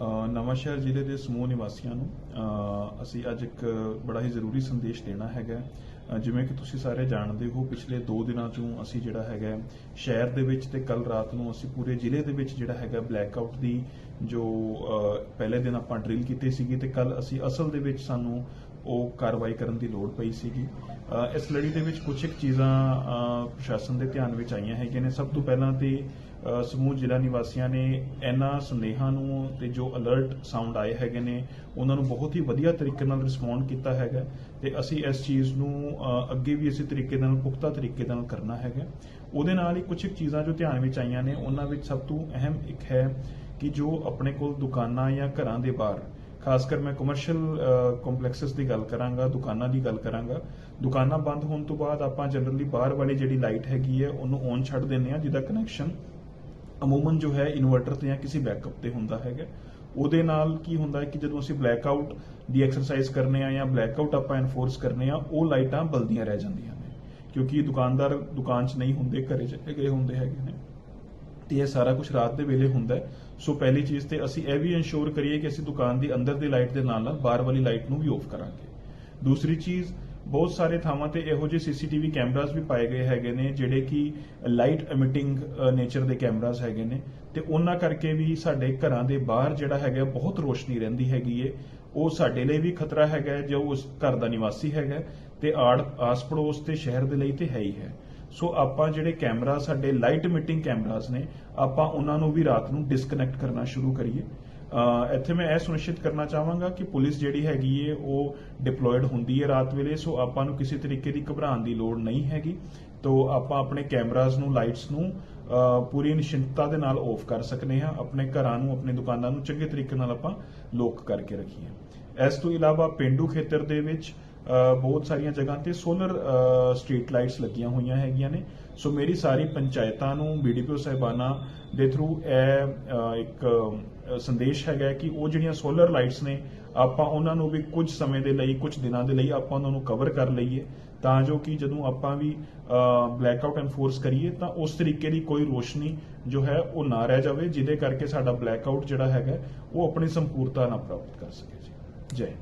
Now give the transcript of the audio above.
ਨਵਾਂਸ਼ਹਿਰ ਜ਼ਿਲ੍ਹੇ ਦੇ ਸਮੂਹ ਨਿਵਾਸੀਆਂ ਨੂੰ ਅਸੀਂ ਅੱਜ ਇੱਕ ਬੜਾ ਹੀ ਜ਼ਰੂਰੀ ਸੰਦੇਸ਼ ਦੇਣਾ ਹੈਗਾ ਜਿਵੇਂ ਕਿ ਤੁਸੀਂ ਸਾਰੇ ਜਾਣਦੇ ਹੋ, ਪਿਛਲੇ 2 ਦਿਨਾਂ ਤੋਂ ਅਸੀਂ ਜਿਹੜਾ ਹੈਗਾ ਸ਼ਹਿਰ ਦੇ ਵਿੱਚ ਤੇ ਕੱਲ ਰਾਤ ਨੂੰ ਅਸੀਂ ਪੂਰੇ ਜ਼ਿਲ੍ਹੇ ਦੇ ਵਿੱਚ ਜਿਹੜਾ ਹੈਗਾ ਬਲੈਕਆਊਟ ਦੀ ਜੋ ਪਹਿਲੇ ਦਿਨ ਆਪਾਂ ਡਰਿਲ ਕੀਤੀ ਸੀਗੀ ਤੇ ਕੱਲ ਅਸੀਂ ਅਸਲ ਦੇ ਵਿੱਚ ਸਾਨੂੰ ਉਹ ਕਾਰਵਾਈ ਕਰਨ ਦੀ ਲੋੜ ਪਈ ਸੀਗੀ। ਇਸ ਲੜੀ ਦੇ ਵਿੱਚ ਕੁਝ ਇੱਕ ਚੀਜ਼ਾਂ ਪ੍ਰਸ਼ਾਸਨ ਦੇ ਧਿਆਨ ਵਿੱਚ ਆਈਆਂ ਹੈਗੀਆਂ ਨੇ। ਸਭ ਤੋਂ ਪਹਿਲਾਂ ਤੇ ਸਮੂਹ ਜ਼ਿਲ੍ਹਾ ਨਿਵਾਸੀਆਂ ਨੇ ਇਹਨਾਂ ਸੰਦੇਹਾਂ ਨੂੰ ਤੇ ਜੋ ਅਲਰਟ ਸਾਊਂਡ ਆਏ ਹੈਗੇ ਨੇ, ਉਹਨਾਂ ਨੂੰ ਬਹੁਤ ਹੀ ਵਧੀਆ ਤਰੀਕੇ ਨਾਲ ਰਿਸਪੌਂਡ ਕੀਤਾ ਹੈਗਾ ਤੇ ਅਸੀਂ ਇਸ ਚੀਜ਼ ਨੂੰ ਅੱਗੇ ਵੀ ਇਸੇ ਤਰੀਕੇ ਨਾਲ, ਪੁਖਤਾ ਤਰੀਕੇ ਨਾਲ ਕਰਨਾ ਹੈਗਾ। ਉਹਦੇ ਨਾਲ ਹੀ ਕੁਝ ਇੱਕ ਚੀਜ਼ਾਂ ਜੋ ਧਿਆਨ ਵਿੱਚ ਆਈਆਂ ਨੇ, ਉਹਨਾਂ ਵਿੱਚ ਸਭ ਤੋਂ ਅਹਿਮ ਇੱਕ ਹੈ ਕਿ ਜੋ ਆਪਣੇ ਕੋਲ ਦੁਕਾਨਾਂ ਜਾਂ ਘਰਾਂ ਦੇ ਬਾਹਰ ਖਾਸ ਕਰ ਮੈਂ ਕਮਰਸ਼ੀਅਲ ਕੰਪਲੈਕਸਸ ਦੀ ਗੱਲ ਕਰਾਂਗਾ, ਦੁਕਾਨਾਂ ਦੀ ਗੱਲ ਕਰਾਂਗਾ। ਦੁਕਾਨਾਂ ਬੰਦ ਹੋਣ ਤੋਂ ਬਾਅਦ ਆਪਾਂ ਜਨਰਲੀ ਬਾਹਰ ਵਾਲੀ ਜਿਹੜੀ ਲਾਈਟ ਹੈਗੀ ਹੈ, ਉਹਨੂੰ ਔਨ ਛੱਡ ਦਿੰਦੇ ਆ ਜਿਹਦਾ ਕਨੈਕਸ਼ਨ ਅਮੂਮਨ ਜੋ ਹੈ ਇਨਵਰਟਰ ਤੇ ਜਾਂ ਕਿਸੇ ਬੈਕਅਪ ਤੇ ਹੁੰਦਾ ਹੈਗਾ। ਉਹਦੇ ਨਾਲ ਕੀ ਹੁੰਦਾ ਹੈ ਕਿ ਜਦੋਂ ਅਸੀਂ ਬਲੈਕ ਆਊਟ ਦੀ ਐਕਸਰਸਾਈਜ਼ ਕਰਨੇ ਆ ਜਾਂ ਬਲੈਕ ਆਊਟ ਆਪਾਂ ਐਨਫੋਰਸ ਕਰਨੇ ਆ ਉਹ ਲਾਈਟਾਂ ਬਲਦੀਆਂ ਰਹਿ ਜਾਂਦੀਆਂ ਨੇ। ਕਿਉਂਕਿ ਦੁਕਾਨਦਾਰ ਦੁਕਾਨ 'ਚ ਨਹੀਂ ਹੁੰਦੇ, ਘਰੇ 'ਚ ਗਏ ਹੁੰਦੇ ਹੈਗੇ ਨੇ। ਤੇ ਇਹ ਸਾਰਾ ਕੁਝ ਰਾਤ ਦੇ ਵੇਲੇ ਹੁੰਦਾ ਹੈ। ਸੋ ਪਹਿਲੀ ਚੀਜ਼ ਤੇ ਅਸੀਂ ਇਹ ਵੀ ਇਨਸ਼ੋਰ ਕਰੀਏ ਕਿ ਅਸੀਂ ਦੁਕਾਨ ਦੀ ਅੰਦਰ ਦੀ ਲਾਈਟ ਦੇ ਨਾਲ ਨਾਲ ਬਾਹਰ ਵਾਲੀ ਲਾਈਟ ਨੂੰ ਵੀ ਆਫ ਕਰਾਂਗੇ। ਦੂਸਰੀ ਚੀਜ਼ ਬਹੁਤ ਸਾਰੇ ਥਾਵਾਂ ਤੇ ਇਹੋ ਜਿਹੇ ਸੀਸੀਟੀਵੀ ਕੈਮਰਾਸ ਵੀ ਪਾਏ ਗਏ ਹੈਗੇ ਨੇ ਜਿਹੜੇ ਕਿ ਲਾਈਟ ਐਮਿਟਿੰਗ ਨੇਚਰ ਦੇ ਕੈਮਰਾਸ ਹੈਗੇ ਨੇ। ਤੇ ਉਹਨਾਂ ਕਰਕੇ ਵੀ ਸਾਡੇ ਘਰਾਂ ਦੇ ਬਾਹਰ ਜਿਹੜਾ ਹੈਗਾ ਬਹੁਤ ਰੋਸ਼ਨੀ ਰਹਿੰਦੀ ਹੈਗੀ ਏ। ਉਹ ਸਾਡੇ ਲਈ ਵੀ ਖਤਰਾ ਹੈਗਾ ਹੈ, ਜੋ ਉਸ ਘਰ ਦਾ ਨਿਵਾਸੀ ਹੈਗਾ ਤੇ ਆੜ ਆਸ ਪੜੋਸ ਤੇ ਸ਼ਹਿਰ ਦੇ ਲਈ ਤੇ ਹੈ ਹੀ ਹੈ। ਸੋ ਆਪਾਂ ਜਿਹੜੇ ਕੈਮਰਾ, ਸਾਡੇ ਲਾਈਟ ਮਿਟਿੰਗ ਕੈਮਰਾਸ ਨੇ, ਆਪਾਂ ਉਹਨਾਂ ਨੂੰ ਵੀ ਰਾਤ ਨੂੰ ਡਿਸਕਨੈਕਟ ਕਰਨਾ ਸ਼ੁਰੂ ਕਰੀਏ। ਇੱਥੇ ਮੈਂ ਇਹ ਸੁਨਿਸ਼ਚਿਤ ਕਰਨਾ ਚਾਹਾਂਗਾ ਕਿ ਪੁਲਿਸ ਜਿਹੜੀ ਹੈਗੀ ਏ, ਉਹ ਡਿਪਲੋਇਡ ਹੁੰਦੀ ਹੈ ਰਾਤ ਵੇਲੇ, ਸੋ ਆਪਾਂ ਨੂੰ ਕਿਸੇ ਤਰੀਕੇ ਦੀ ਘਬਰਾਉਣ ਦੀ ਲੋੜ ਨਹੀਂ ਹੈਗੀ। ਤੋ ਆਪਾਂ ਆਪਣੇ ਕੈਮਰਾਸ ਨੂੰ, ਲਾਈਟਸ ਨੂੰ ਪੂਰੀ ਨਿਸ਼ਚਿੰਤਤਾ ਦੇ ਨਾਲ ਆਫ ਕਰ ਸਕਨੇ ਹਾਂ। ਆਪਣੇ ਘਰਾਂ ਨੂੰ, ਆਪਣੇ ਦੁਕਾਨਾਂ ਨੂੰ ਚੰਗੇ ਤਰੀਕੇ ਨਾਲ ਆਪਾਂ ਲੋਕ ਕਰਕੇ ਰੱਖੀਏ। ਇਸ ਤੋਂ ਇਲਾਵਾ ਪਿੰਡੂ ਖੇਤਰ ਦੇ ਵਿੱਚ ਬਹੁਤ ਸਾਰੀਆਂ ਜਗ੍ਹਾ ਤੇ ਸੋਲਰ ਸਟਰੀਟ ਲਾਈਟਸ ਲੱਗੀਆਂ ਹੋਈਆਂ ਹੈਗੀਆਂ ਨੇ। ਸੋ ਮੇਰੀ ਸਾਰੀ ਪੰਚਾਇਤਾਂ ਨੂੰ ਬੀਡੀਪੀਓ ਸਾਹਿਬਾਨਾਂ ਦੇ ਥਰੂ ਇਹ ਇੱਕ ਸੰਦੇਸ਼ ਹੈਗਾ ਕਿ ਉਹ ਜਿਹੜੀਆਂ ਸੋਲਰ ਲਾਈਟਸ ਨੇ, ਆਪਾਂ ਉਹਨਾਂ ਨੂੰ ਵੀ ਕੁਝ ਸਮੇਂ ਦੇ ਲਈ, ਕੁਝ ਦਿਨਾਂ ਦੇ ਲਈ ਆਪਾਂ ਉਹਨਾਂ ਨੂੰ ਕਵਰ ਕਰ ਲਈਏ। ਤਾਂ ਜੋ ਕਿ ਜਦੋਂ ਆਪਾਂ ਵੀ ਬਲੈਕ ਆਊਟ ਐਨਫੋਰਸ ਕਰੀਏ, ਤਾਂ ਉਸ ਤਰੀਕੇ ਦੀ ਕੋਈ ਰੋਸ਼ਨੀ ਜੋ ਹੈ ਉਹ ਨਾ ਰਹਿ ਜਾਵੇ, ਜਿਹਦੇ ਕਰਕੇ ਸਾਡਾ ਬਲੈਕ ਆਊਟ ਜਿਹੜਾ ਹੈਗਾ, ਉਹ ਆਪਣੀ ਸੰਪੂਰਤਾ ਨਾ ਪ੍ਰਾਪਤ ਕਰ ਸਕੇ ਜੀ। ਜੈ